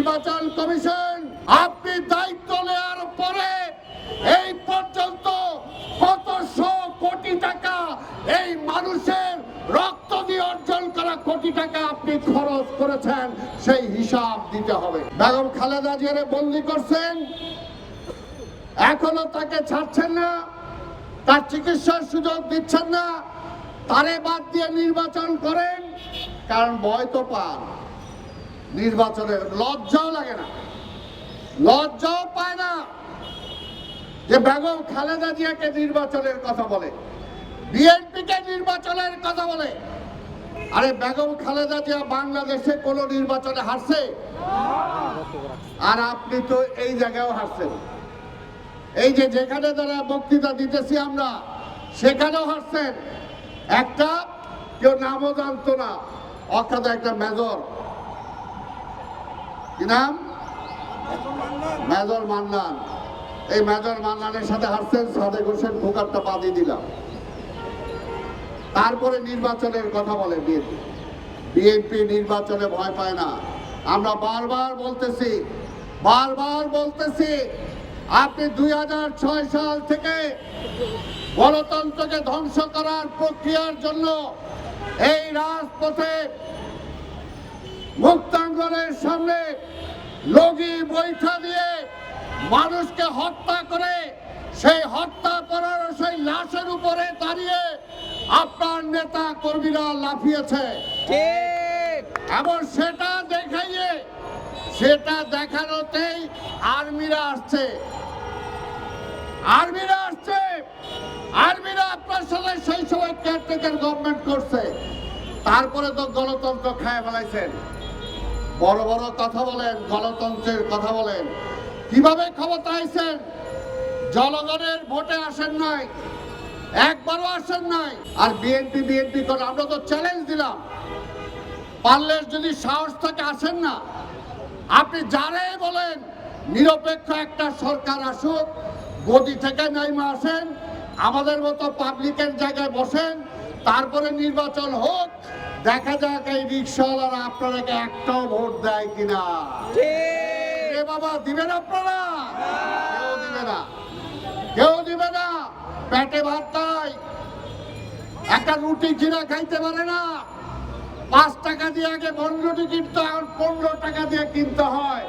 নির্বাচন কমিশন, আপনি দায়িত্ব নেওয়ার পরে এই পর্যন্ত কতশো কোটি টাকা এই মানুষের রক্ত দিয়ে অর্জন করা কোটি টাকা আপনি খরচ করেছেন, সেই হিসাব দিতে হবে। বেগম খালেদা জিয়ারে বন্দি করছেন, এখনও তাকে ছাড়ছেন না, তার চিকিৎসার সুযোগ দিচ্ছেন না, তারে বাদ দিয়ে নির্বাচন করেন, কারণ ভয় তো পান। নির্বাচনে লজ্জাও লাগে না। লজ্জাও পায় না যে বেগম খালেদা জিয়াকে নির্বাচনের কথা বলে, বিএনপিকে নির্বাচনের কথা বলে। আরে বেগম খালেদা জিয়া বাংলাদেশে কোন নির্বাচনে হারছে? আর আপনি তো এই জায়গায় হারছেন। এই যে যেখানে তারা বক্তৃতা দিতেছি আমরা, সেখানেও হারছেন। একটা, কেউ নামও জানতো না। অর্থাৎ একটা মেজর কি নাম? মেজর মান্নান। এই মেজর মান্নানের সাথে হারছেন সাদেক হোসেন দিলাম। তারপরে নির্বাচনের কথা বলে বিএনপি নির্বাচনে ভয় পায় না। আমরা বারবার বলতেছি বারবার বলতেছি, আপনি দুই হাজার ছয় সাল থেকে গণতন্ত্রকে ধ্বংস করার প্রক্রিয়ার জন্য এই রাজপথে মুক্তাঙ্গনের সামনে লগি বৈঠা দিয়ে মানুষকে হত্যা করে সেই হত্যা করার সেই লাশের উপরে দাঁড়িয়ে আপনার নেতা কর্মীরা লাফিয়েছে। এবং সেটা দেখাইয়ে সেটা দেখানোতেই আর্মিরা আসছে। আর্মিরা আসছে। আর্মিরা আপনার সাথে সেই সময় কেয়ারটেকার গভর্নমেন্ট করছে। তারপরে তো গণতন্ত্র খায় ফেলাইছেন। বড় বড় কথা বলেন, গণতন্ত্রের কথা বলেন। কীভাবে ক্ষমতা আইছেন? জনগণের ভোটে আসেন নাই, একবারও আসেন নাই। আর বিএনপি বিএনপি করে আমরা তো চ্যালেঞ্জ দিলাম। পারলে যদি সাহস থাকে আসেন না। আপনি যারাই বলেন, নিরপেক্ষ একটা সরকার আসুক, গদি থেকে নাইমা আসেন, আমাদের মতো পাবলিকের জায়গায় বসেন, তারপরে নির্বাচন হোক। দেখা যাক এই রিক্সাওয়ালারা আপনাদেরকে একটাও ভোট দেয় কিনা। এ বাবা দিবেন আপনারা? কেউ দিবে না। কেউ দিবে না। পেটে ভাত নাই। একটা রুটি কিনা খাইতে পারে না। পাঁচ টাকা দিয়ে আগে বন্ধ টিকিট তো এখন পনেরো টাকা দিয়ে কিনতে হয়।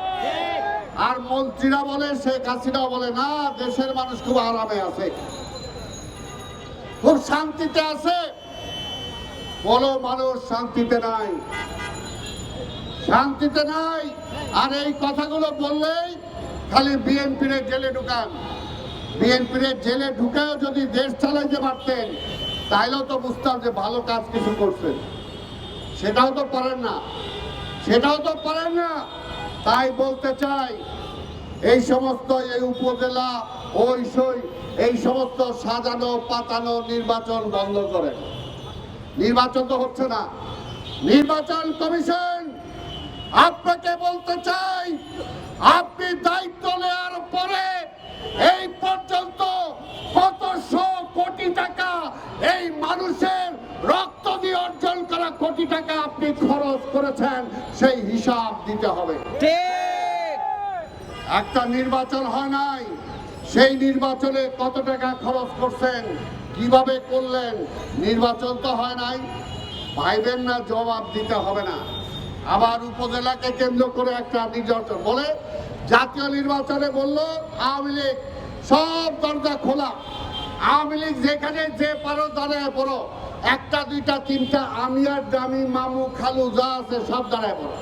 আর মন্ত্রীরা বলে শেখ হাসিনা বলে না দেশের মানুষ খুব আরামে আছে। খুব শান্তিতে আছে। বলো মানুষ, শান্তিতে নাই। শান্তিতে নাই। আর এই কথাগুলো বললেই খালি বিএনপির জেলে ঢুকান। বিএনপির জেলে ঢুকাও যদি দেশ চালাইতে পারতেন, তাইলেও তো বুঝতাম যে ভালো কাজ কিছু করছেন। সেটাও তো পারেন না। সেটাও তো পারেন না। তাই বলতে চাই, এই সমস্ত এই উপজেলা ওই সই এই সমস্ত সাজানো, পাতানো নির্বাচন বন্ধ করেন। নির্বাচন তো হচ্ছে না। নির্বাচন কমিশন আপনাকে বলতে চাই আপনি দায়িত্ব নেওয়ার পরে এই পর্যন্ত কতশো কোটি টাকা এই মানুষের রক্ত দিয়ে অর্জন করা কোটি টাকা আপনি খরচ করেছেন সেই হিসাব দিতে হবে। একটা নির্বাচন হয় নাই সেই নির্বাচনে কত টাকা খরচ করছেন? কীভাবে করলেন? নির্বাচন তো হয় নাই। ভাইবেন না, জবাব দিতে হবে না। আবার উপজেলাকে কেন্দ্র করে একটা নির্বাচন। বলে জাতীয় নির্বাচনে বলল, আওয়ামী লীগ, সব দরজা খোলা। আওয়ামী লীগ যেখানে যে পারো দাঁড়ায় পড়ো। একটা, দুইটা, তিনটা, আমি আর দামি মামু, খালু যা আছে সব দাঁড়ায় পড়ো।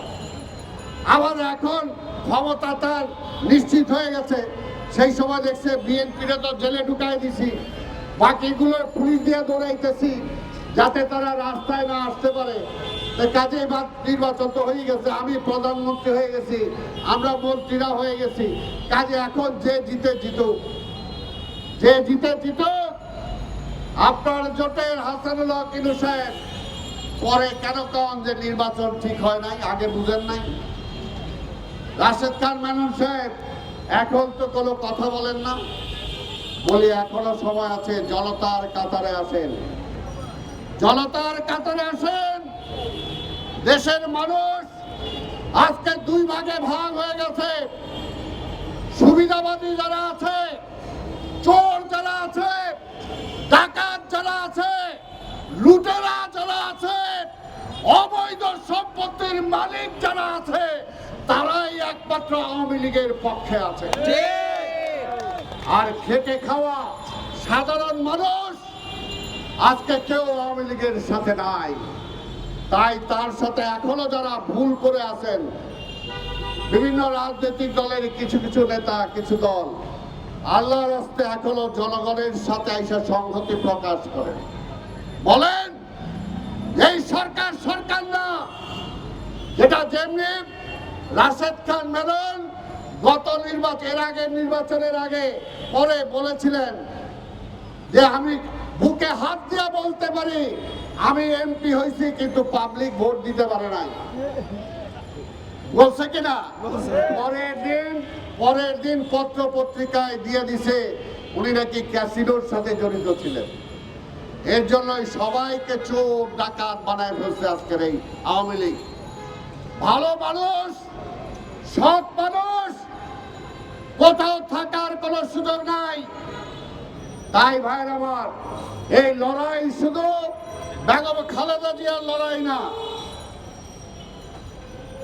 আবার এখন ক্ষমতা তার নিশ্চিত হয়ে গেছে। সেই সময় দেখছে বিএনপিরে তো জেলে ঢুকাই দিছি। বাকিগুলো পুলিশ দিয়ে দৌড়াইতেছি যাতে তারা রাস্তায় না আসতে পারে। তো কাজে নির্বাচন তো হয়ে গেছে, আমি প্রধানমন্ত্রী হয়ে গেছি, আমরা মন্ত্রীরা হয়ে গেছি। কাজে এখন যে জিতে জিত যে জিতে জিতুক, আপনার জোটের হাসানুল্লাহ কিনু সাহেব, পরে কেন কন যে নির্বাচন ঠিক হয় নাই, আগে বুঝেন নাই? রাশেদ খান মেনন সাহেব, এখন তো কোনো কথা বলেন না। বলি, এখনও সময় আছে, জনতার কাতারে আসেন। জনতার কাতারে আসেন। দেশের মানুষ আজকে দুই ভাগে ভাগ হয়ে গেছে। সুবিধাবাদী যারা আছে, চোর যারা আছে, ডাকাত যারা আছে, লুটেরা যারা আছে, অবৈধ সম্পত্তির মালিক যারা আছে, তারাই একমাত্র আওয়ামী লীগের পক্ষে আছে। আর খেটে খাওয়া সাধারণ মানুষ আজকে কেউ আওয়ামী লীগের সাথে নাই। তাই তার সাথে এখনও যারা ভুল করে আছেন, বিভিন্ন রাজনৈতিক দলের কিছু কিছু নেতা, কিছু দল, আল্লাহর হস্তে এখনও জনগণের সাথে এসে সংহতি প্রকাশ করে। বলেন, এই সরকার সরকার না, যেটা যেমনি রাশেদ খান মেনন গত নির্বাচন, এর আগে, নির্বাচনের আগে পরে বলেছিলেন যে আমি বুকে হাত দিয়ে বলতে পারি, আমি এমপি হয়েছি, কিন্তু পাবলিক ভোট দিতে পারে নাই। বলছে কিনা? পরের দিন পরের দিন পত্র পত্রিকায় দিয়ে দিছে, উনি নাকি ক্যাসিনোর সাথে জড়িত ছিলেন। এর জন্যই সবাইকে চোর, ডাকাত বানায় ফেলছে আজকের এই আওয়ামী লীগ। ভালো মানুষ, সৎ মানুষ কোথাও থাকার কোনো সুযোগ নাই। তাই ভাই আমার, এই লড়াই শুধু বেগম খালেদা জিয়ার লড়াই না।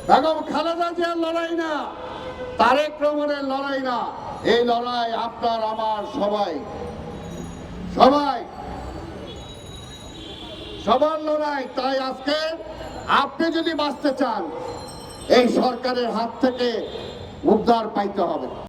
বেগম খালেদা জিয়ার লড়াই না, তারেক রহমানের লড়াই না। এই লড়াই আপনার, আমার, সবাই। সবাই। সবার লড়াই, তাই আজকে আপনি যদি বাঁচতে চান, এই সরকারের হাত থেকে উদ্ধার পাইতে হবে।